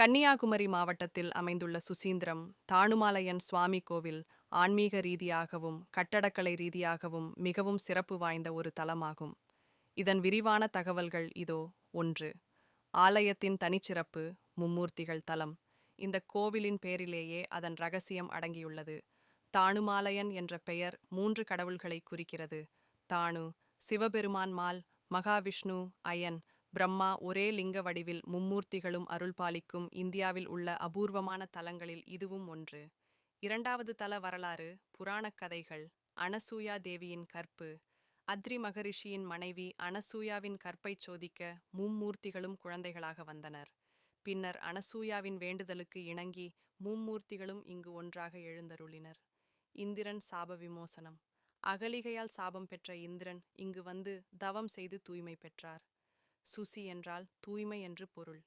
கன்னியாகுமரி மாவட்டத்தில் அமைந்துள்ள சுசீந்திரம் தானுமாலையன் சுவாமி கோவில் ஆன்மீக ரீதியாகவும் கட்டடக்கலை ரீதியாகவும் மிகவும் சிறப்பு வாய்ந்த ஒரு தலமாகும். இதன் விரிவான தகவல்கள் இதோ ஒன்று. ஆலயத்தின் தனிச்சிறப்பு மும்மூர்த்திகள் தலம். இந்த கோவிலின் பேரிலேயே அதன் ரகசியம் அடங்கியுள்ளது. தாணுமாலையன் என்ற பெயர் மூன்று கடவுள்களை குறிக்கிறது. தானு சிவபெருமான் மால் மகாவிஷ்ணு அயன் பிரம்மா ஒரே லிங்க வடிவில் மும்மூர்த்திகளும் அருள்பாலிக்கும் இந்தியாவில் உள்ள அபூர்வமான தலங்களில் இதுவும் ஒன்று. இரண்டாவது தல வரலாறு புராணக் கதைகள் அனசூயா தேவியின் கற்பு. அத்ரி மகரிஷியின் மனைவி அனசூயாவின் கற்பைச் சோதிக்க மும்மூர்த்திகளும் குழந்தைகளாக வந்தனர். பின்னர் அனசூயாவின் வேண்டுதலுக்கு இணங்கி மும்மூர்த்திகளும் இங்கு ஒன்றாக எழுந்தருளினர். இந்திரன் சாப விமோசனம். அகலிகையால் சாபம் பெற்ற இந்திரன் இங்கு வந்து தவம் செய்து தூய்மை பெற்றார். சுசி என்றால் தூய்மை என்று பொருள்.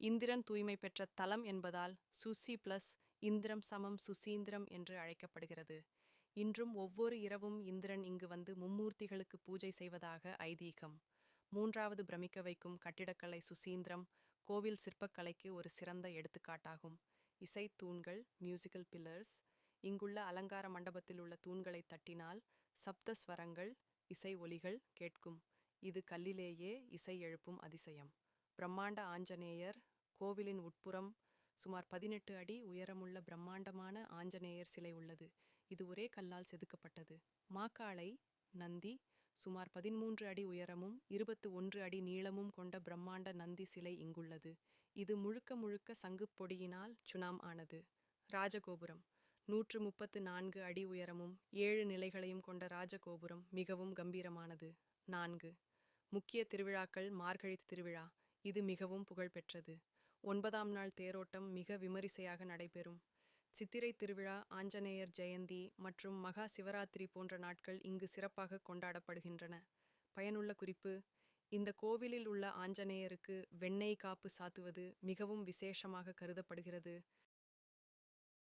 இந்திரன் தூய்மை பெற்ற தலம் என்பதால் சுசி பிளஸ் இந்திரம் சமம் சுசீந்திரம் என்று அழைக்கப்படுகிறது. இன்றும் ஒவ்வொரு இரவும் இந்திரன் இங்கு வந்து மும்மூர்த்திகளுக்கு பூஜை செய்வதாக ஐதீகம். மூன்றாவது பிரமிக்க வைக்கும் கட்டிடக்கலை சுசீந்திரம் கோவில் சிற்பக்கலைக்கு ஒரு சிறந்த எடுத்துக்காட்டாகும். இசை தூண்கள் மியூசிக்கல் பில்லர்ஸ் இங்குள்ள அலங்கார மண்டபத்தில் உள்ள தூண்களை தட்டினால் சப்தஸ்வரங்கள் இசை ஒலிகள் கேட்கும். இது கல்லிலேயே இசை எழுப்பும் அதிசயம். பிரம்மாண்ட ஆஞ்சநேயர் கோவிலின் உட்புறம் சுமார் பதினெட்டு அடி உயரமுள்ள பிரம்மாண்டமான ஆஞ்சநேயர் சிலை உள்ளது. இது ஒரே கல்லால் செதுக்கப்பட்டது. மாக்காளை நந்தி சுமார் பதிமூன்று அடி உயரமும் இருபத்து ஒன்று அடி நீளமும் கொண்ட பிரம்மாண்ட நந்தி சிலை இங்குள்ளது. இது முழுக்க முழுக்க சங்குப் பொடியினால் சுனாம் ஆனது. ராஜகோபுரம். நூற்று முப்பத்து நான்கு அடி உயரமும் ஏழு நிலைகளையும் கொண்ட ராஜகோபுரம் மிகவும் கம்பீரமானது. நான்கு. முக்கிய திருவிழாக்கள் மார்கழி திருவிழா. இது மிகவும் புகழ்பெற்றது. ஒன்பதாம் நாள் தேரோட்டம் மிக விமரிசையாக நடைபெறும். சித்திரை திருவிழா ஆஞ்சநேயர் ஜெயந்தி மற்றும் மகா சிவராத்திரி போன்ற நாட்கள் இங்கு சிறப்பாக கொண்டாடப்படுகின்றன. பயனுள்ள குறிப்பு இந்த கோவிலில் உள்ள ஆஞ்சநேயருக்கு வெண்ணெய் காப்பு சாத்துவது மிகவும் விசேஷமாக கருதப்படுகிறது.